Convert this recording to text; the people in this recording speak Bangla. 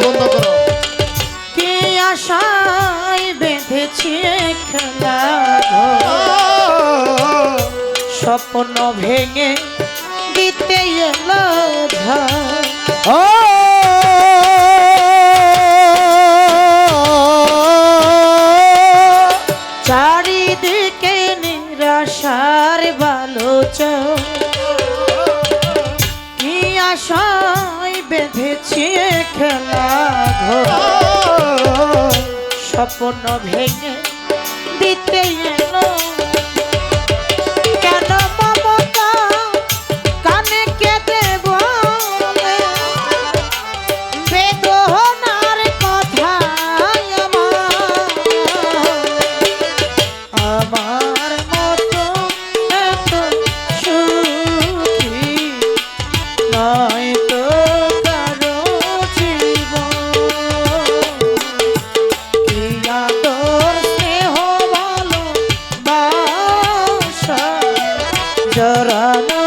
বন্ধ করো। কে আশায় বেঁধেছে খেলা স্বপ্ন ভেঙে দিতে এলো। চারিদিকে নিরাশার বালোচ বেঁধেছে খেলা ঘর। স্বপ্ন ভেঙে দিতে এলো জড়ানো